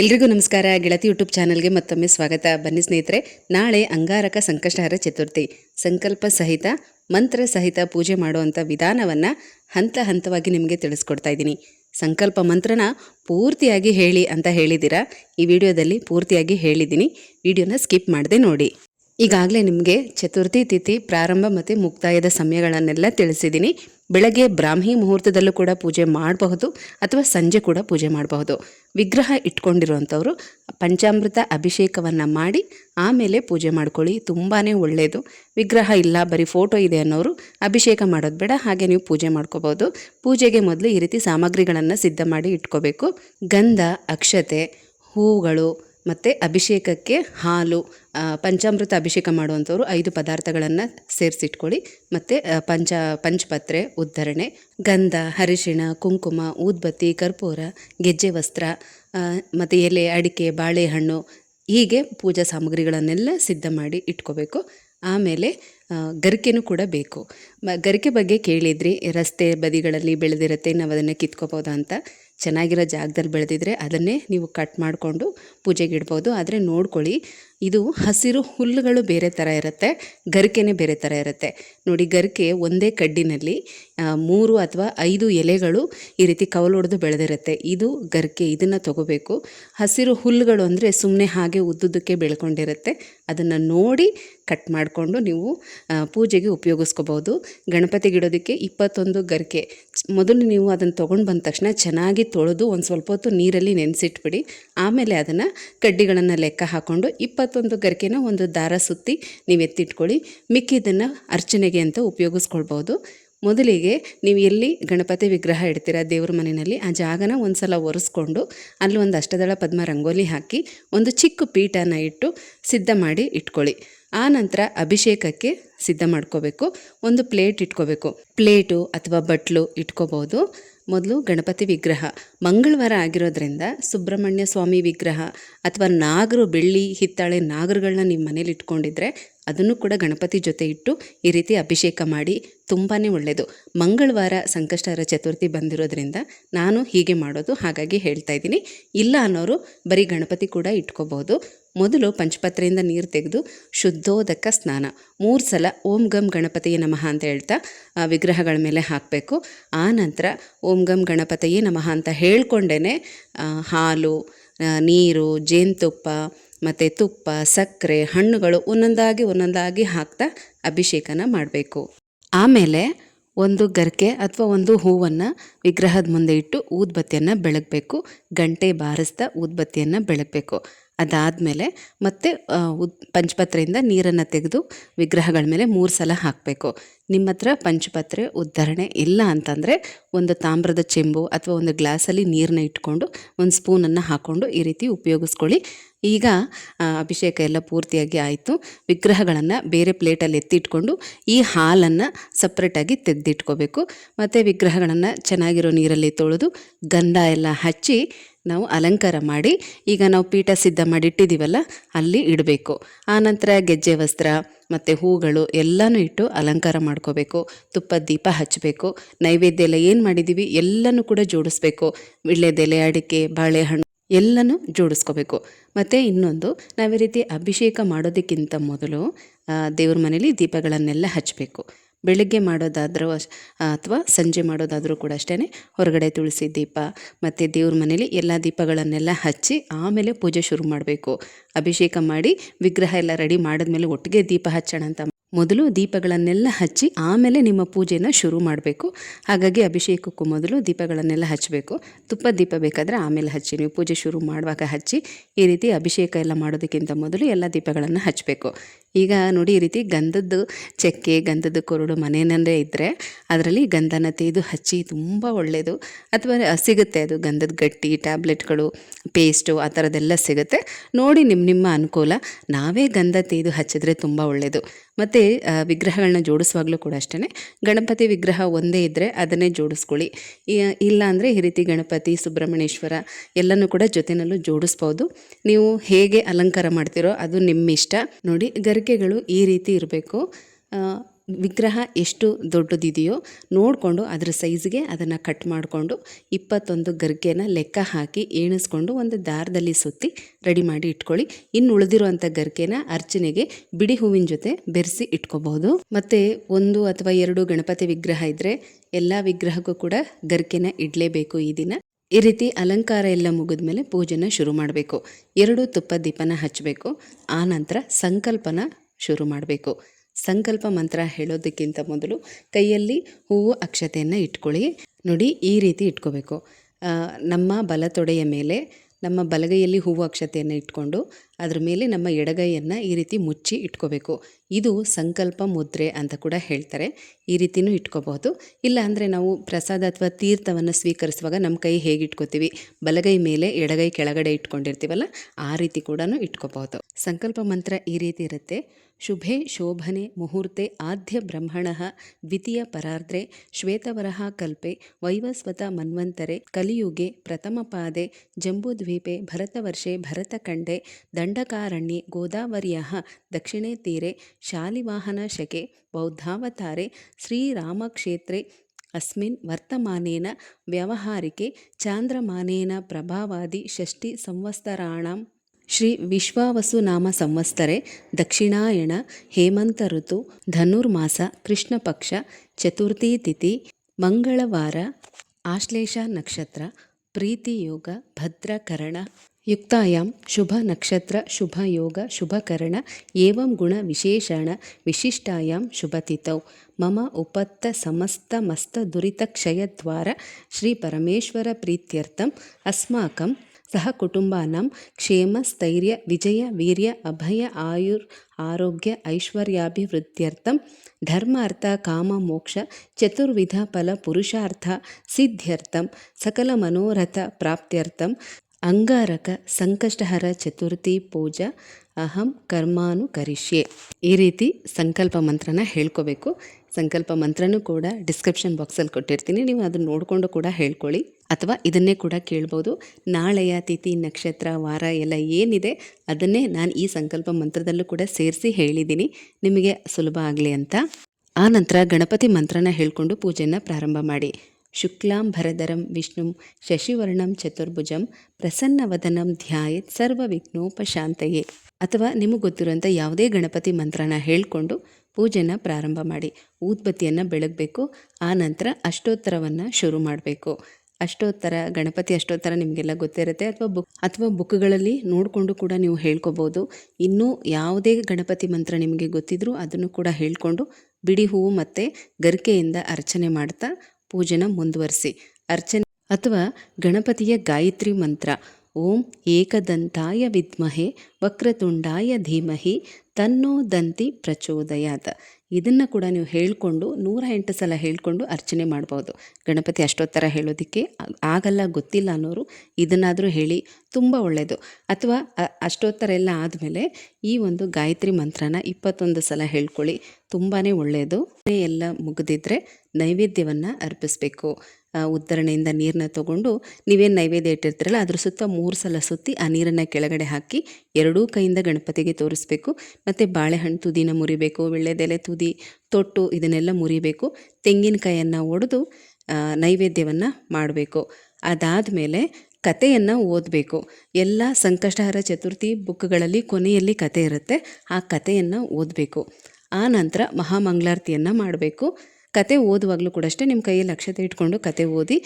ಎಲ್ರಿಗೂ ನಮಸ್ಕಾರ. ಗೆಳತಿ ಯೂಟ್ಯೂಬ್ ಚಾನಲ್ಗೆ ಮತ್ತೊಮ್ಮೆ ಸ್ವಾಗತ. ಬನ್ನಿ ಸ್ನೇಹಿತರೆ, ನಾಳೆ ಅಂಗಾರಕ ಸಂಕಷ್ಟಹರ ಚತುರ್ಥಿ. ಸಂಕಲ್ಪ ಸಹಿತ, ಮಂತ್ರ ಸಹಿತ ಪೂಜೆ ಮಾಡುವಂಥ ವಿಧಾನವನ್ನು ಹಂತ ಹಂತವಾಗಿ ನಿಮಗೆ ತಿಳಿಸ್ಕೊಡ್ತಾ ಇದ್ದೀನಿ. ಸಂಕಲ್ಪ ಮಂತ್ರನ ಪೂರ್ತಿಯಾಗಿ ಹೇಳಿ ಅಂತ ಹೇಳಿದ್ದೀರಾ? ಈ ವಿಡಿಯೋದಲ್ಲಿ ಪೂರ್ತಿಯಾಗಿ ಹೇಳಿದ್ದೀನಿ. ವಿಡಿಯೋನ ಸ್ಕಿಪ್ ಮಾಡದೆ ನೋಡಿ. ಈಗಾಗಲೇ ನಿಮಗೆ ಚತುರ್ಥಿ ತಿಥಿ ಪ್ರಾರಂಭ ಮತ್ತು ಮುಕ್ತಾಯದ ಸಮಯಗಳನ್ನೆಲ್ಲ ತಿಳಿಸಿದ್ದೀನಿ. ಬೆಳಗ್ಗೆ ಬ್ರಾಹ್ಮಿ ಮುಹೂರ್ತದಲ್ಲೂ ಕೂಡ ಪೂಜೆ ಮಾಡಬಹುದು ಅಥವಾ ಸಂಜೆ ಕೂಡ ಪೂಜೆ ಮಾಡಬಹುದು. ವಿಗ್ರಹ ಇಟ್ಕೊಂಡಿರುವಂಥವರು ಪಂಚಾಮೃತ ಅಭಿಷೇಕವನ್ನು ಮಾಡಿ ಆಮೇಲೆ ಪೂಜೆ ಮಾಡ್ಕೊಳ್ಳಿ ತುಂಬಾ ಒಳ್ಳೆಯದು ವಿಗ್ರಹ ಇಲ್ಲ, ಬರೀ ಫೋಟೋ ಇದೆ ಅನ್ನೋರು ಅಭಿಷೇಕ ಮಾಡೋದು ಬೇಡ, ಹಾಗೆ ನೀವು ಪೂಜೆ ಮಾಡ್ಕೋಬೋದು ಪೂಜೆಗೆ ಮೊದಲು ಈ ರೀತಿ ಸಾಮಗ್ರಿಗಳನ್ನು ಸಿದ್ಧ ಮಾಡಿ ಇಟ್ಕೋಬೇಕು. ಗಂಧ, ಅಕ್ಷತೆ, ಹೂಗಳು ಮತ್ತು ಅಭಿಷೇಕಕ್ಕೆ ಹಾಲು ಪಂಚಾಮೃತ ಅಭಿಷೇಕ ಮಾಡುವಂಥವ್ರು ಐದು ಪದಾರ್ಥಗಳನ್ನು ಸೇರಿಸಿಟ್ಕೊಳ್ಳಿ. ಮತ್ತು ಪಂಚ, ಪಂಚಪತ್ರೆ, ಉದ್ಧರಣೆ, ಗಂಧ, ಅರಿಶಿಣ, ಕುಂಕುಮ, ಊದ್ಬತ್ತಿ, ಕರ್ಪೂರ, ಗೆಜ್ಜೆ ವಸ್ತ್ರ ಮತ್ತು ಎಲೆ, ಅಡಿಕೆ, ಬಾಳೆಹಣ್ಣು, ಹೀಗೆ ಪೂಜಾ ಸಾಮಗ್ರಿಗಳನ್ನೆಲ್ಲ ಸಿದ್ಧ ಮಾಡಿ ಇಟ್ಕೋಬೇಕು. ಆಮೇಲೆ ಗರಿಕೆನೂ ಕೂಡ ಬೇಕು. ಗರಿಕೆ ಬಗ್ಗೆ ಕೇಳಿದ್ರಿ, ರಸ್ತೆ ಬದಿಗಳಲ್ಲಿ ಬೆಳೆದಿರುತ್ತೆ ನಾವು ಅದನ್ನು ಕಿತ್ಕೋಬೋದಾ ಅಂತ. ಚೆನ್ನಾಗಿರೋ ಜಾಗದಲ್ಲಿ ಬೆಳೆದಿದ್ರೆ ಅದನ್ನೇ ನೀವು ಕಟ್ ಮಾಡಿಕೊಂಡು ಪೂಜೆಗೆ ಇಡ್ಬೋದು. ಆದರೆ ನೋಡ್ಕೊಳ್ಳಿ ಇದು ಹಸಿರು ಹುಲ್ಲುಗಳು ಬೇರೆ ಥರ ಇರುತ್ತೆ, ಗರಿಕೆನೇ ಬೇರೆ ಥರ ಇರುತ್ತೆ. ನೋಡಿ, ಗರಿಕೆ ಒಂದೇ ಕಡ್ಡಿನಲ್ಲಿ ಮೂರು ಅಥವಾ ಐದು ಎಲೆಗಳು ಈ ರೀತಿ ಕವಲೊಡೆದು ಬೆಳೆದಿರುತ್ತೆ. ಇದು ಗರಿಕೆ, ಇದನ್ನು ತಗೋಬೇಕು. ಹಸಿರು ಹುಲ್ಲುಗಳು ಅಂದರೆ ಸುಮ್ಮನೆ ಹಾಗೆ ಉದ್ದುದ್ದಕ್ಕೆ ಬೆಳ್ಕೊಂಡಿರುತ್ತೆ. ಅದನ್ನು ನೋಡಿ ಕಟ್ ಮಾಡಿಕೊಂಡು ನೀವು ಪೂಜೆಗೆ ಉಪಯೋಗಿಸ್ಕೋಬೋದು ಗಣಪತಿ ಗಿಡೋದಕ್ಕೆ ಇಪ್ಪತ್ತೊಂದು ಗರಿಕೆ. ಮೊದಲು ನೀವು ಅದನ್ನು ತೊಗೊಂಡು ಬಂದ ತಕ್ಷಣ ಚೆನ್ನಾಗಿ ತೊಳೆದು ಒಂದು ಸ್ವಲ್ಪ ಹೊತ್ತು ನೀರಲ್ಲಿ ನೆನೆಸಿಟ್ಬಿಡಿ. ಆಮೇಲೆ ಅದನ್ನು ಕಡ್ಡಿಗಳನ್ನು ಲೆಕ್ಕ ಹಾಕ್ಕೊಂಡು ಇಪ್ಪತ್ತೊಂದು ಗರಿಕೆನ ಒಂದು ದಾರ ಸುತ್ತಿ ನೀವು ಎತ್ತಿಟ್ಕೊಳ್ಳಿ. ಮಿಕ್ಕಿದ್ದನ್ನು ಅರ್ಚನೆಗೆ ಅಂತ ಉಪಯೋಗಿಸ್ಕೊಳ್ಬೋದು ಮೊದಲಿಗೆ ನೀವು ಎಲ್ಲಿ ಗಣಪತಿ ವಿಗ್ರಹ ಇಡ್ತೀರಾ ದೇವ್ರ ಮನೆಯಲ್ಲಿ, ಆ ಜಾಗನ ಒಂದು ಸಲ ಒರೆಸ್ಕೊಂಡು ಅಲ್ಲಿ ಒಂದು ಅಷ್ಟದಳ ಪದ್ಮ ರಂಗೋಲಿ ಹಾಕಿ ಒಂದು ಚಿಕ್ಕ ಪೀಠನ ಇಟ್ಟು ಸಿದ್ಧ ಮಾಡಿ ಇಟ್ಕೊಳ್ಳಿ. ಆ ನಂತರ ಅಭಿಷೇಕಕ್ಕೆ ಸಿದ್ಧ ಮಾಡ್ಕೋಬೇಕು. ಒಂದು ಪ್ಲೇಟ್ ಇಟ್ಕೋಬೇಕು. ಪ್ಲೇಟು ಅಥವಾ ಬಟ್ಲು ಇಟ್ಕೋಬೋದು. ಮೊದಲು ಗಣಪತಿ ವಿಗ್ರಹ. ಮಂಗಳವಾರ ಆಗಿರೋದ್ರಿಂದ ಸುಬ್ರಹ್ಮಣ್ಯ ಸ್ವಾಮಿ ವಿಗ್ರಹ ಅಥವಾ ನಾಗರು ಬೆಳ್ಳಿ, ಹಿತ್ತಾಳೆ ನಾಗರುಗಳನ್ನ ನಿಮ್ಮ ಮನೇಲಿ ಇಟ್ಕೊಂಡಿದ್ರೆ ಅದನ್ನು ಕೂಡ ಗಣಪತಿ ಜೊತೆ ಇಟ್ಟು ಈ ರೀತಿ ಅಭಿಷೇಕ ಮಾಡಿ ತುಂಬಾ ಒಳ್ಳೆಯದು ಮಂಗಳವಾರ ಸಂಕಷ್ಟರ ಚತುರ್ಥಿ ಬಂದಿರೋದ್ರಿಂದ ನಾನು ಹೀಗೆ ಮಾಡೋದು ಹಾಗಾಗಿ ಹೇಳ್ತಾ ಇದ್ದೀನಿ. ಇಲ್ಲ ಅನ್ನೋರು ಬರೀ ಗಣಪತಿ ಕೂಡ ಇಟ್ಕೋಬೋದು. ಮೊದಲು ಪಂಚಪತ್ರೆಯಿಂದ ನೀರು ತೆಗೆದು ಶುದ್ಧೋದಕ ಸ್ನಾನ. ಮೂರು ಸಲ ಓಂ ಗಮ್ ಗಣಪತಿಯೇ ನಮಃ ಅಂತ ಹೇಳ್ತಾ ವಿಗ್ರಹಗಳ ಮೇಲೆ ಹಾಕಬೇಕು. ಆ ನಂತರ ಓಂ ಗಮ್ ಗಣಪತಿಯೇ ನಮಃ ಅಂತ ಹೇಳ್ಕೊಂಡೇ ಹಾಲು ನೀರು, ಜೇನುತುಪ್ಪ, ಮತ್ತು ತುಪ್ಪ, ಸಕ್ಕರೆ, ಹಣ್ಣುಗಳು ಒಂದೊಂದಾಗಿ ಒಂದೊಂದಾಗಿ ಹಾಕ್ತಾ ಅಭಿಷೇಕನ ಮಾಡಬೇಕು. ಆಮೇಲೆ ಒಂದು ಗರ್ಕೆ ಅಥವಾ ಒಂದು ಹೂವನ್ನು ವಿಗ್ರಹದ ಮುಂದೆ ಇಟ್ಟು ಊದ್ಬತ್ತಿಯನ್ನು ಬೆಳಗಬೇಕು. ಗಂಟೆ ಬಾರಿಸ್ತಾ ಊದ್ಬತ್ತಿಯನ್ನು ಬೆಳಗಬೇಕು. ಅದಾದಮೇಲೆ ಮತ್ತೆ ಉದ್, ಪಂಚಪತ್ರೆಯಿಂದ ನೀರನ್ನು ತೆಗೆದು ವಿಗ್ರಹಗಳ ಮೇಲೆ ಮೂರು ಸಲ ಹಾಕಬೇಕು. ನಿಮ್ಮ ಹತ್ರ ಪಂಚಪತ್ರೆ, ಉದ್ಧರಣೆ ಇಲ್ಲ ಅಂತಂದರೆ ಒಂದು ತಾಮ್ರದ ಚೆಂಬು ಅಥವಾ ಒಂದು ಗ್ಲಾಸಲ್ಲಿ ನೀರನ್ನ ಇಟ್ಕೊಂಡು ಒಂದು ಸ್ಪೂನನ್ನು ಹಾಕ್ಕೊಂಡು ಈ ರೀತಿ ಉಪಯೋಗಿಸ್ಕೊಳ್ಳಿ. ಈಗ ಅಭಿಷೇಕ ಎಲ್ಲ ಪೂರ್ತಿಯಾಗಿ ಆಯಿತು. ವಿಗ್ರಹಗಳನ್ನು ಬೇರೆ ಪ್ಲೇಟಲ್ಲಿ ಎತ್ತಿಟ್ಕೊಂಡು ಈ ಹಾಲನ್ನು ಸಪ್ರೇಟಾಗಿ ತೆಗೆದಿಟ್ಕೋಬೇಕು. ಮತ್ತು ವಿಗ್ರಹಗಳನ್ನು ಚೆನ್ನಾಗಿರೋ ನೀರಲ್ಲಿ ತೊಳೆದು ಗಂಧ ಎಲ್ಲ ಹಚ್ಚಿ ನಾವು ಅಲಂಕಾರ ಮಾಡಿ ಈಗ ನಾವು ಪೀಠ ಸಿದ್ಧ ಮಾಡಿ ಇಟ್ಟಿದ್ದೀವಲ್ಲ, ಅಲ್ಲಿ ಇಡಬೇಕು. ಆನಂತರ ಗೆಜ್ಜೆ ವಸ್ತ್ರ ಮತ್ತು ಹೂಗಳು ಎಲ್ಲನೂ ಇಟ್ಟು ಅಲಂಕಾರ ಮಾಡ್ಕೋಬೇಕು. ತುಪ್ಪದ ದೀಪ ಹಚ್ಚಬೇಕು. ನೈವೇದ್ಯ ಎಲ್ಲ ಏನು ಮಾಡಿದ್ದೀವಿ? ಎಲ್ಲನೂ ಕೂಡ ಜೋಡಿಸ್ಬೇಕು. ವಿಳ್ಯದೆಲೆ ಅಡಿಕೆ, ಬಾಳೆಹಣ್ಣು ಎಲ್ಲನೂ ಜೋಡಿಸ್ಕೋಬೇಕು. ಮತ್ತು ಇನ್ನೊಂದು, ನಾವೇ ರೀತಿ ಅಭಿಷೇಕ ಮಾಡೋದಕ್ಕಿಂತ ಮೊದಲು ದೇವ್ರ ಮನೇಲಿ ದೀಪಗಳನ್ನೆಲ್ಲ ಹಚ್ಚಬೇಕು. ಬೆಳಗ್ಗೆ ಮಾಡೋದಾದರೂ ಅಥವಾ ಸಂಜೆ ಮಾಡೋದಾದರೂ ಕೂಡ ಅಷ್ಟೇ ಹೊರಗಡೆ ತುಳಸಿ ದೀಪ ಮತ್ತು ದೇವ್ರ ಮನೇಲಿ ಎಲ್ಲ ದೀಪಗಳನ್ನೆಲ್ಲ ಹಚ್ಚಿ ಆಮೇಲೆ ಪೂಜೆ ಶುರು ಮಾಡಬೇಕು. ಅಭಿಷೇಕ ಮಾಡಿ ವಿಗ್ರಹ ಎಲ್ಲ ರೆಡಿ ಮಾಡಿದ್ಮೇಲೆ ಒಟ್ಟಿಗೆ ದೀಪ ಹಚ್ಚೋಣ ಅಂತ ಮೊದಲು ದೀಪಗಳನ್ನೆಲ್ಲ ಹಚ್ಚಿ ಆಮೇಲೆ ನಿಮ್ಮ ಪೂಜೆನ ಶುರು ಮಾಡಬೇಕು. ಹಾಗಾಗಿ ಅಭಿಷೇಕಕ್ಕೂ ಮೊದಲು ದೀಪಗಳನ್ನೆಲ್ಲ ಹಚ್ಚಬೇಕು. ತುಪ್ಪ ದೀಪ ಬೇಕಾದರೆ ಆಮೇಲೆ ಹಚ್ಚಿ, ನೀವು ಪೂಜೆ ಶುರು ಮಾಡುವಾಗ ಹಚ್ಚಿ, ಈ ರೀತಿ ಅಭಿಷೇಕ ಎಲ್ಲ ಮಾಡೋದಕ್ಕಿಂತ ಮೊದಲು ಎಲ್ಲ ದೀಪಗಳನ್ನು ಹಚ್ಚಬೇಕು. ಈಗ ನೋಡಿ ಈ ರೀತಿ ಗಂಧದ್ದು ಚಕ್ಕೆ ಗಂಧದ ಕೊರಡು ಮನೆಯಲ್ಲೇ ಇದ್ದರೆ ಅದರಲ್ಲಿ ಗಂಧನ ತೆಗೆದು ಹಚ್ಚಿ ತುಂಬ ಒಳ್ಳೆಯದು ಅಥವಾ ಸಿಗುತ್ತೆ ಅದು ಗಂಧದ ಗಟ್ಟಿ, ಟ್ಯಾಬ್ಲೆಟ್ಗಳು, ಪೇಸ್ಟು ಆ ಥರದ್ದೆಲ್ಲ ಸಿಗುತ್ತೆ. ನೋಡಿ ನಿಮ್ಮ ನಿಮ್ಮ ಅನುಕೂಲ. ನಾವೇ ಗಂಧ ತೆಗೆದು ಹಚ್ಚಿದ್ರೆ ತುಂಬ ಒಳ್ಳೆಯದು ಮತ್ತು ವಿಗ್ರಹಗಳನ್ನ ಜೋಡಿಸುವಾಗಲೂ ಕೂಡ ಅಷ್ಟೇ ಗಣಪತಿ ವಿಗ್ರಹ ಒಂದೇ ಇದ್ದರೆ ಅದನ್ನೇ ಜೋಡಿಸ್ಕೊಳ್ಳಿ. ಇಲ್ಲ ಅಂದರೆ ಈ ರೀತಿ ಗಣಪತಿ, ಸುಬ್ರಹ್ಮಣ್ಯೇಶ್ವರ ಎಲ್ಲನೂ ಕೂಡ ಜೊತೆನಲ್ಲೂ ಜೋಡಿಸ್ಬೋದು. ನೀವು ಹೇಗೆ ಅಲಂಕಾರ ಮಾಡ್ತೀರೋ ಅದು ನಿಮ್ಮ ಇಷ್ಟ ನೋಡಿ, ಗರಿಕೆಗಳು ಈ ರೀತಿ ಇರಬೇಕು. ವಿಗ್ರಹ ಎಷ್ಟು ದೊಡ್ಡದಿದೆಯೋ ನೋಡಿಕೊಂಡು ಅದರ ಸೈಜ್ಗೆ ಅದನ್ನು ಕಟ್ ಮಾಡಿಕೊಂಡು ಇಪ್ಪತ್ತೊಂದು ಗರಿಗೆನ ಲೆಕ್ಕ ಹಾಕಿ ಏಣಿಸ್ಕೊಂಡು ಒಂದು ದಾರದಲ್ಲಿ ಸುತ್ತಿ ರೆಡಿ ಮಾಡಿ ಇಟ್ಕೊಳ್ಳಿ. ಇನ್ನು ಉಳಿದಿರುವಂಥ ಗರ್ಕೆನ ಅರ್ಚನೆಗೆ ಬಿಡಿ ಹೂವಿನ ಜೊತೆ ಬೆರೆಸಿ ಇಟ್ಕೋಬಹುದು. ಮತ್ತು ಒಂದು ಅಥವಾ ಎರಡು ಗಣಪತಿ ವಿಗ್ರಹ ಇದ್ದರೆ ಎಲ್ಲ ವಿಗ್ರಹಕ್ಕೂ ಕೂಡ ಗರಿಕೆನ ಇಡಲೇಬೇಕು ಈ ದಿನ. ಈ ರೀತಿ ಅಲಂಕಾರ ಎಲ್ಲ ಮುಗಿದ ಮೇಲೆ ಪೂಜೆನ ಶುರು ಮಾಡಬೇಕು. ಎರಡು ತುಪ್ಪ ದೀಪನ ಹಚ್ಚಬೇಕು ಆನಂತರ ಸಂಕಲ್ಪನ ಶುರು ಮಾಡಬೇಕು. ಸಂಕಲ್ಪ ಮಂತ್ರ ಹೇಳೋದಕ್ಕಿಂತ ಮೊದಲು ಕೈಯಲ್ಲಿ ಹೂವು ಅಕ್ಷತೆಯನ್ನು ಇಟ್ಕೊಳ್ಳಿ. ನೋಡಿ, ಈ ರೀತಿ ಇಟ್ಕೋಬೇಕು. ನಮ್ಮ ನಮ್ಮ ಬಲತೊಡೆಯ ಮೇಲೆ, ನಮ್ಮ ಬಲಗೈಯಲ್ಲಿ ಹೂವು ಅಕ್ಷತೆಯನ್ನು ಇಟ್ಕೊಂಡು, ಅದರ ಮೇಲೆ ನಮ್ಮ ಎಡಗೈಯನ್ನು ಈ ರೀತಿ ಮುಚ್ಚಿ ಇಟ್ಕೋಬೇಕು. ಇದು ಸಂಕಲ್ಪ ಮುದ್ರೆ ಅಂತ ಕೂಡ ಹೇಳ್ತಾರೆ. ಈ ರೀತಿಯೂ ಇಟ್ಕೋಬಹುದು. ಇಲ್ಲ ಅಂದರೆ ನಾವು ಪ್ರಸಾದ ಅಥವಾ ತೀರ್ಥವನ್ನು ಸ್ವೀಕರಿಸುವಾಗ ನಮ್ಮ ಕೈ ಹೇಗೆ ಇಟ್ಕೋತೀವಿ ಬಲಗೈ ಮೇಲೆ ಎಡಗೈ ಕೆಳಗಡೆ ಇಟ್ಕೊಂಡಿರ್ತೀವಲ್ಲ, ಆ ರೀತಿ ಕೂಡ ಇಟ್ಕೋಬಹುದು. ಸಂಕಲ್ಪ ಮಂತ್ರ ಈ ರೀತಿ ಇರುತ್ತೆ. ಶುಭೆ ಶೋಭನೆ ಮುಹೂರ್ತೆ ಆದ್ಯ ಬ್ರಹ್ಮಣ ದ್ವಿತೀಯ ಪರಾರ್ಧ್ರೆ ಶ್ವೇತವರಹ ಕಲ್ಪೆ ವೈವಸ್ವತ ಮನ್ವಂತರೆ ಕಲಿಯುಗೆ ಪ್ರಥಮ ಪಾದೆ ಜಂಬೂದ್ವೀಪೆ ಭರತವರ್ಷೆ ಭರತಖಂಡೆ ದಂಡಕಾರಣ್ಯೆ ಗೋದಾವರ್ಯ ದಕ್ಷಿಣೆ ತೀರೆ ಶಾಲಿವಾಹನ ಶಕೆ ಬೌದ್ಧಾವತಾರೆ ಶ್ರೀರಾಮಕ್ಷೇತ್ರೆ ಅಸ್ಮಿನ್ ವರ್ತಮಾನೇನ ವ್ಯವಹಾರಿಕೆ ಚಾಂದ್ರಮಾನೇನ ಪ್ರಭಾವಾದಿ ಷಷ್ಠಿ ಸಂವತ್ಸರಾಣಾಂ ಶ್ರೀ ವಿಶ್ವಾವಸು ನಾಮ ಸಂವತ್ಸರೆ, ದಕ್ಷಿಣಾಯಣ, ಹೇಮಂತ ಋತು, ಧನುರ್ಮಾಸ ಕೃಷ್ಣ ಪಕ್ಷ ಚತುರ್ಥಿ ತಿಥಿ, ಮಂಗಳವಾರ, ಆಶ್ಲೇಷ ನಕ್ಷತ್ರ ಪ್ರೀತಿ ಯೋಗ ಭದ್ರಕರಣ, ಯುಕ್ತಾಯಾಂ, ಶುಭ ನಕ್ಷತ್ರ ಶುಭ ಯೋಗ ಶುಭಕರಣ, ಏವಂ ಗುಣ ವಿಶೇಷಣ, ವಿಶಿಷ್ಟಾಯಾಂ ಶುಭತಿಥೌ, ಮಮ ಉಪತ್ತ ಸಮಸ್ತ ಮಸ್ತ ದುರಿತಕ್ಷಯದ್ವಾರ ಶ್ರೀ ಪರಮೇಶ್ವರ ಪ್ರೀತ್ಯರ್ಥಂ, ಅಸ್ಮಾಕಂ ಸಹ ಕುಟುಂಬಾನಂ ಕ್ಷೇಮ, ಸ್ಥೈರ್ಯ, ವಿಜಯ, ವೀರ್ಯ, ಅಭಯ, ಆಯುರ್, ಆರೋಗ್ಯ, ಐಶ್ವರ್ಯಾಭಿವೃದ್ಧ್ಯರ್ಥಂ, ಧರ್ಮಾರ್ಥ, ಕಾಮ, ಮೋಕ್ಷ, ಚತುರ್ವಿಧ, ಫಲ, ಪುರುಷಾರ್ಥ, ಸಿದ್ಧ್ಯರ್ಥಂ, ಸಕಲ ಮನೋರಥ ಪ್ರಾಪ್ತ್ಯರ್ಥಂ, ಅಂಗಾರಕ, ಸಂಕಷ್ಟಹರ, ಚತುರ್ಥಿ, ಪೂಜಾ, ಅಹಂ, ಕರ್ಮಾನು ಕರಿಷ್ಯೆ. ಈ ರೀತಿ ಸಂಕಲ್ಪ ಮಂತ್ರನ ಹೇಳ್ಕೋಬೇಕು. ಸಂಕಲ್ಪ ಮಂತ್ರನೂ ಕೂಡ ಡಿಸ್ಕ್ರಿಪ್ಷನ್ ಬಾಕ್ಸಲ್ಲಿ ಕೊಟ್ಟಿರ್ತೀನಿ. ನೀವು ಅದನ್ನು ನೋಡಿಕೊಂಡು ಕೂಡ ಹೇಳ್ಕೊಳ್ಳಿ. ಅಥವಾ ಇದನ್ನೇ ಕೂಡ ಕೇಳ್ಬೋದು. ನಾಳೆಯ ತಿಥಿ, ನಕ್ಷತ್ರ, ವಾರ ಎಲ್ಲ ಏನಿದೆ, ಅದನ್ನೇ ನಾನು ಈ ಸಂಕಲ್ಪ ಮಂತ್ರದಲ್ಲೂ ಕೂಡ ಸೇರಿಸಿ ಹೇಳಿದ್ದೀನಿ. ನಿಮಗೆ ಸುಲಭ ಆಗಲಿ ಅಂತ. ಆ ನಂತರ ಗಣಪತಿ ಮಂತ್ರನ ಹೇಳಿಕೊಂಡು ಪೂಜೆಯನ್ನು ಪ್ರಾರಂಭ ಮಾಡಿ. ಶುಕ್ಲಾಂ ಭರಧರಂ ವಿಷ್ಣುಂ ಶಶಿವರ್ಣಂ ಚತುರ್ಭುಜಂ ಪ್ರಸನ್ನವದನಂ ಧ್ಯಾಯತ್ ಸರ್ವ ವಿಘ್ನೋಪಶಾಂತಯೇ ಅಥವಾ ನಿಮಗೆ ಗೊತ್ತಿರುವಂಥ ಯಾವುದೇ ಗಣಪತಿ ಮಂತ್ರನ ಹೇಳಿಕೊಂಡು ಪೂಜೆನ ಪ್ರಾರಂಭ ಮಾಡಿ. ಊದ್ಬತ್ತಿಯನ್ನು ಬೆಳಗಬೇಕು, ಆ ನಂತರ ಅಷ್ಟೋತ್ತರವನ್ನು ಶುರು ಮಾಡಬೇಕು. ಅಷ್ಟೋತ್ತರ, ಗಣಪತಿ ಅಷ್ಟೋತ್ತರ ನಿಮಗೆಲ್ಲ ಗೊತ್ತಿರುತ್ತೆ ಅಥವಾ ಬುಕ್, ಅಥವಾ ಬುಕ್ಗಳಲ್ಲಿ ನೋಡಿಕೊಂಡು ಕೂಡ ನೀವು ಹೇಳ್ಕೊಬೋದು. ಇನ್ನೂ ಯಾವುದೇ ಗಣಪತಿ ಮಂತ್ರ ನಿಮಗೆ ಗೊತ್ತಿದ್ರೂ ಅದನ್ನು ಕೂಡ ಹೇಳ್ಕೊಂಡು ಬಿಡಿ ಹೂವು ಮತ್ತು ಗರಿಕೆಯಿಂದ ಅರ್ಚನೆ ಮಾಡ್ತಾ ಪೂಜೆನ ಮುಂದುವರಿಸಿ. ಅರ್ಚನೆ ಅಥವಾ ಗಣಪತಿಯ ಗಾಯತ್ರಿ ಮಂತ್ರ, ಓಂ ಏಕದಂತಾಯ ವಿದ್ಮಹೆ ವಕ್ರತುಂಡಾಯ ಧೀಮಹಿ ತನ್ನೋ ದಂತಿ ಪ್ರಚೋದಯಾತ್. ಇದನ್ನು ಕೂಡ ನೀವು ಹೇಳಿಕೊಂಡು ನೂರ ಎಂಟು ಸಲ ಹೇಳಿಕೊಂಡು ಅರ್ಚನೆ ಮಾಡ್ಬೋದು. ಗಣಪತಿ ಅಷ್ಟೋತ್ತರ ಹೇಳೋದಕ್ಕೆ ಆಗಲ್ಲ, ಗೊತ್ತಿಲ್ಲ ಅನ್ನೋರು ಇದನ್ನಾದರೂ ಹೇಳಿ ತುಂಬ ಒಳ್ಳೆಯದು ಅಥವಾ ಅಷ್ಟೋತ್ತರ ಎಲ್ಲ ಆದಮೇಲೆ ಈ ಒಂದು ಗಾಯತ್ರಿ ಮಂತ್ರನ ಇಪ್ಪತ್ತೊಂದು ಸಲ ಹೇಳ್ಕೊಳ್ಳಿ ತುಂಬಾ ಒಳ್ಳೆಯದು ಎಲ್ಲ ಮುಗಿದಿದ್ರೆ ನೈವೇದ್ಯವನ್ನು ಅರ್ಪಿಸಬೇಕು. ಉದ್ದರಣೆಯಿಂದ ನೀರನ್ನ ತಗೊಂಡು ನೀವೇನು ನೈವೇದ್ಯ ಇಟ್ಟಿರ್ತೀರಲ್ಲ, ಅದ್ರ ಸುತ್ತ ಮೂರು ಸಲ ಸುತ್ತಿ ಆ ನೀರನ್ನು ಕೆಳಗಡೆ ಹಾಕಿ ಎರಡೂ ಕೈಯಿಂದ ಗಣಪತಿಗೆ ತೋರಿಸ್ಬೇಕು. ಮತ್ತು ಬಾಳೆಹಣ್ಣು ತುದಿನ ಮುರಿಬೇಕು ವಿಳ್ಳೆದೆಲೆ ತುದಿ, ತೊಟ್ಟು ಇದನ್ನೆಲ್ಲ ಮುರಿಬೇಕು. ತೆಂಗಿನಕಾಯನ್ನು ಒಡೆದು ನೈವೇದ್ಯವನ್ನು ಮಾಡಬೇಕು. ಅದಾದ ಮೇಲೆ ಕಥೆಯನ್ನು ಓದಬೇಕು. ಎಲ್ಲ ಸಂಕಷ್ಟಹರ ಚತುರ್ಥಿ ಬುಕ್ಗಳಲ್ಲಿ ಕೊನೆಯಲ್ಲಿ ಕತೆ ಇರುತ್ತೆ, ಆ ಕಥೆಯನ್ನು ಓದಬೇಕು. ಆ ನಂತರ ಮಹಾಮಂಗಳಾರತಿಯನ್ನು ಮಾಡಬೇಕು. ಕತೆ ಓದುವಾಗಲೂ ಕೂಡ ಅಷ್ಟೇ, ನಿಮ್ಮ ಕೈಯಲ್ಲಿ ಅಕ್ಷತೆ ಇಟ್ಕೊಂಡು ಕತೆ ಓದಿ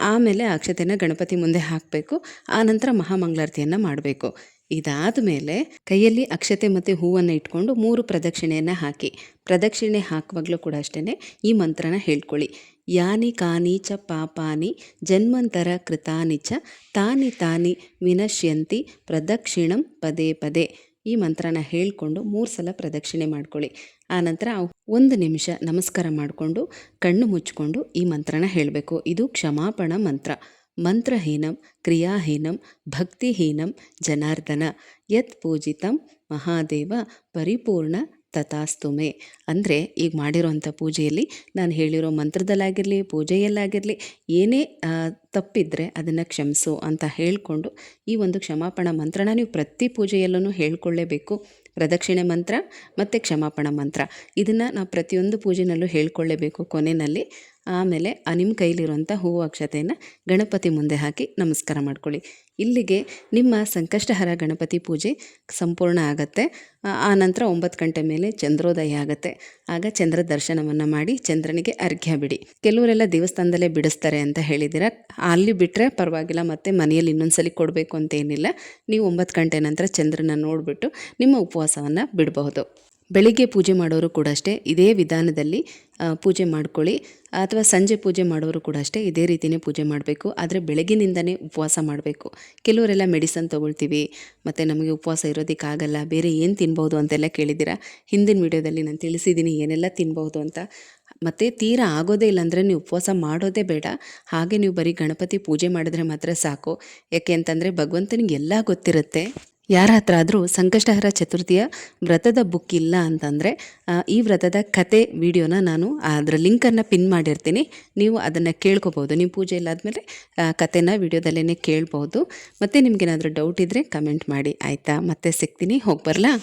ಆಮೇಲೆ ಅಕ್ಷತೆನ ಗಣಪತಿ ಮುಂದೆ ಹಾಕಬೇಕು. ಆನಂತರ ನಂತರ ಮಹಾಮಂಗಳಾರತಿಯನ್ನು ಮಾಡಬೇಕು. ಇದಾದ ಮೇಲೆ ಕೈಯಲ್ಲಿ ಅಕ್ಷತೆ ಮತ್ತು ಹೂವನ್ನು ಇಟ್ಕೊಂಡು ಮೂರು ಪ್ರದಕ್ಷಿಣೆಯನ್ನು ಹಾಕಿ. ಪ್ರದಕ್ಷಿಣೆ ಹಾಕುವಾಗಲೂ ಕೂಡ ಅಷ್ಟೇ ಈ ಮಂತ್ರನ ಹೇಳ್ಕೊಳ್ಳಿ. ಯಾನಿ ಕಾನಿ ಚ ಪಾಪಾನಿ ಜನ್ಮಂತರ ಕೃತಾನಿ ಚ ತಾನಿ ತಾನಿ ವಿನಶ್ಯಂತಿ ಪ್ರದಕ್ಷಿಣಂ ಪದೇ ಪದೇ. ಈ ಮಂತ್ರನ ಹೇಳಿಕೊಂಡು ಮೂರು ಸಲ ಪ್ರದಕ್ಷಿಣೆ ಮಾಡ್ಕೊಳ್ಳಿ. ಆನಂತರ ಒಂದು ನಿಮಿಷ ನಮಸ್ಕಾರ ಮಾಡಿಕೊಂಡು, ಕಣ್ಣು ಮುಚ್ಚಿಕೊಂಡು ಈ ಮಂತ್ರನ ಹೇಳಬೇಕು. ಇದು ಕ್ಷಮಾಪಣ ಮಂತ್ರ. ಮಂತ್ರಹೀನಂ, ಕ್ರಿಯಾಹೀನಂ, ಭಕ್ತಿಹೀನಂ, ಜನಾರ್ದನ. ಯತ್ ಪೂಜಿತಂ ಮಹಾದೇವ, ಪರಿಪೂರ್ಣ ತಥಾಸ್ತುಮೆ. ಅಂದರೆ ಈಗ ಮಾಡಿರೋಂಥ ಪೂಜೆಯಲ್ಲಿ ನಾನು ಹೇಳಿರೋ ಮಂತ್ರದಲ್ಲಾಗಿರಲಿ, ಪೂಜೆಯಲ್ಲಾಗಿರಲಿ, ಏನೇ ತಪ್ಪಿದ್ರೆ ಅದನ್ನು ಕ್ಷಮಿಸು ಅಂತ ಹೇಳಿಕೊಂಡು ಈ ಒಂದು ಕ್ಷಮಾಪಣ ಮಂತ್ರನ ನೀವು ಪ್ರತಿ ಪೂಜೆಯಲ್ಲೂ ಹೇಳ್ಕೊಳ್ಳೇಬೇಕು. ಪ್ರದಕ್ಷಿಣೆ ಮಂತ್ರ ಮತ್ತು ಕ್ಷಮಾಪಣ ಮಂತ್ರ. ಇದನ್ನು ನಾವು ಪ್ರತಿಯೊಂದು ಪೂಜೆನಲ್ಲೂ ಹೇಳ್ಕೊಳ್ಳೇಬೇಕು ಕೊನೆಯಲ್ಲಿ. ಆಮೇಲೆ ಆ ನಿಮ್ಮ ಕೈಲಿರುವಂಥ ಹೂವು ಅಕ್ಷತೆಯನ್ನು ಗಣಪತಿ ಮುಂದೆ ಹಾಕಿ ನಮಸ್ಕಾರ ಮಾಡ್ಕೊಳ್ಳಿ. ಇಲ್ಲಿಗೆ ನಿಮ್ಮ ಸಂಕಷ್ಟಹರ ಗಣಪತಿ ಪೂಜೆ ಸಂಪೂರ್ಣ ಆಗತ್ತೆ. ಆ- ನಂತರ ಒಂಬತ್ತು ಗಂಟೆ ಮೇಲೆ ಚಂದ್ರೋದಯ ಆಗುತ್ತೆ. ಆಗ ಚಂದ್ರ ದರ್ಶನವನ್ನು ಮಾಡಿ ಚಂದ್ರನಿಗೆ ಅರ್ಘ್ಯ ಬಿಡಿ. ಕೆಲವರೆಲ್ಲ ದೇವಸ್ಥಾನದಲ್ಲೇ ಬಿಡಿಸ್ತಾರೆ ಅಂತ ಹೇಳಿದ್ದೀರ. ಅಲ್ಲಿ ಬಿಟ್ಟರೆ ಪರವಾಗಿಲ್ಲ, ಮತ್ತೆ ಮನೆಯಲ್ಲಿ ಇನ್ನೊಂದ್ಸಲಿ ಕೊಡಬೇಕು ಅಂತೇನಿಲ್ಲ ನೀವು ಒಂಬತ್ತು ಗಂಟೆ ನಂತರ ಚಂದ್ರನ ನೋಡಿಬಿಟ್ಟು ನಿಮ್ಮ ಉಪವಾಸವನ್ನು ಬಿಡಬಹುದು. ಬೆಳಿಗ್ಗೆ ಪೂಜೆ ಮಾಡೋರು ಕೂಡ ಅಷ್ಟೇ, ಇದೇ ವಿಧಾನದಲ್ಲಿ ಪೂಜೆ ಮಾಡ್ಕೊಳ್ಳಿ. ಅಥವಾ ಸಂಜೆ ಪೂಜೆ ಮಾಡೋರು ಕೂಡ ಅಷ್ಟೇ, ಇದೇ ರೀತಿಯೇ ಪೂಜೆ ಮಾಡಬೇಕು. ಆದರೆ ಬೆಳಗಿನಿಂದನೇ ಉಪವಾಸ ಮಾಡಬೇಕು. ಕೆಲವರೆಲ್ಲ ಮೆಡಿಸನ್ ತೊಗೊಳ್ತೀವಿ, ಮತ್ತು ನಮಗೆ ಉಪವಾಸ ಇರೋದಕ್ಕಾಗಲ್ಲ, ಬೇರೆ ಏನು ತಿನ್ಬೋದು ಅಂತೆಲ್ಲ ಕೇಳಿದ್ದೀರಾ? ಹಿಂದಿನ ವಿಡಿಯೋದಲ್ಲಿ ನಾನು ತಿಳಿಸಿದ್ದೀನಿ ಏನೆಲ್ಲ ತಿನ್ಬೋದು ಅಂತ. ಮತ್ತು ತೀರ ಆಗೋದೇ ಇಲ್ಲ ಅಂದರೆ ನೀವು ಉಪವಾಸ ಮಾಡೋದೇ ಬೇಡ. ಹಾಗೆ ನೀವು ಬರೀ ಗಣಪತಿ ಪೂಜೆ ಮಾಡಿದ್ರೆ ಮಾತ್ರ ಸಾಕು. ಯಾಕೆ ಅಂತಂದರೆ ಭಗವಂತನಿಗೆ ಎಲ್ಲ ಗೊತ್ತಿರುತ್ತೆ. ಯಾರ ಹತ್ರ ಆದರೂ ಸಂಕಷ್ಟಹರ ಚತುರ್ಥಿಯ ವ್ರತದ ಬುಕ್ ಇಲ್ಲ ಅಂತಂದರೆ ಈ ವ್ರತದ ಕತೆ ವಿಡಿಯೋನ ನಾನು ಅದರ ಲಿಂಕನ್ನು ಪಿನ್ ಮಾಡಿರ್ತೀನಿ. ನೀವು ಅದನ್ನು ಕೇಳ್ಕೊಬೋದು ನೀವು ಪೂಜೆ ಇಲ್ಲಾದಮೇಲೆ ಕತೆನ ವಿಡಿಯೋದಲ್ಲೇ ಕೇಳ್ಬೋದು ಮತ್ತು ನಿಮಗೇನಾದರೂ ಡೌಟ್ ಇದ್ದರೆ ಕಮೆಂಟ್ ಮಾಡಿ, ಆಯಿತಾ? ಮತ್ತೆ ಸಿಗ್ತೀನಿ. ಹೋಗಿ ಬರಲಾ?